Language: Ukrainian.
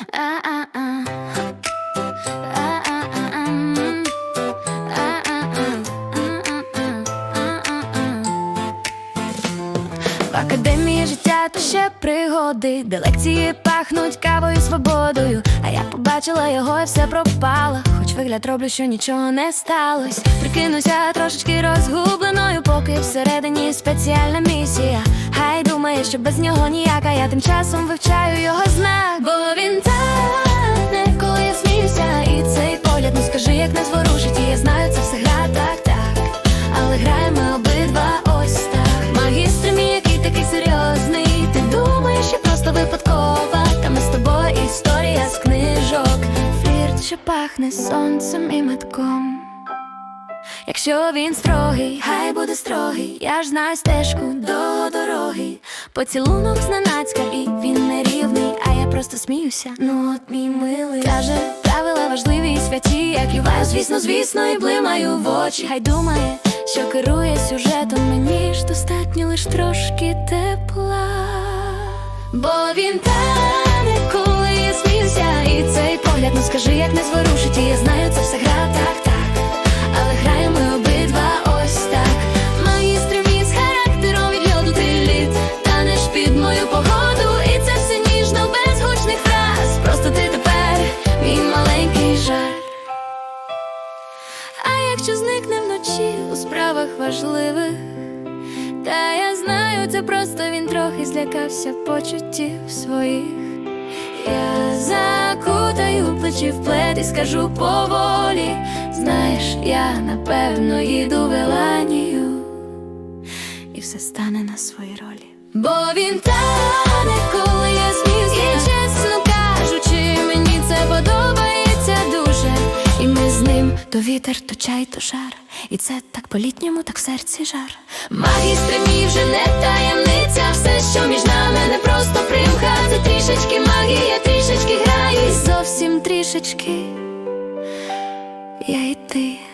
В академії життя то ще пригоди, де лекції пахнуть кавою свободою. А я побачила його і все пропало. Хоч вигляд роблю, що нічого не сталось. Прикинуся трошечки розгубленою, поки всередині спеціальна місія. Думає, що без нього ніяка. Я тим часом вивчаю його знак. Бо він тане, коли я і цей погляд, ну скажи, як не зворушить. І я знаю, це все гра, так, так. Але граємо обидва ось так. Магістр мій, який такий серйозний. Ти думаєш, я просто випадкова. Та ми з тобою історія з книжок. Флірт, що пахне сонцем і метком. Якщо він строгий, хай буде строгий. Я ж знаю стежку до дороги. Поцілунок зненацька, і він не рівний, а я просто сміюся. Ну от мій милий каже, правила важливі і святі. Я киваю, звісно, звісно, і блимаю в очі. Хай думає, що керує сюжетом. Мені ж достатньо лиш трошки тепла. Бо він тане, коли я сміюся, і цей погляд, ну скажи, як не зворушить, і я знаю, справах важливих, та я знаю, це просто він трохи злякався почуттів своїх. Я закутаю плечі в плед і скажу поволі. Знаєш, я напевно їду в Еланію, і все стане на свої ролі. Бо він тане, коли то вітер, то чай, то жар. І це так по-літньому, так в серці жар. Магістри мій вже не таємниця. Все, що між нами, не просто примха. Це трішечки магія, трішечки грає, зовсім трішечки. Я і ти.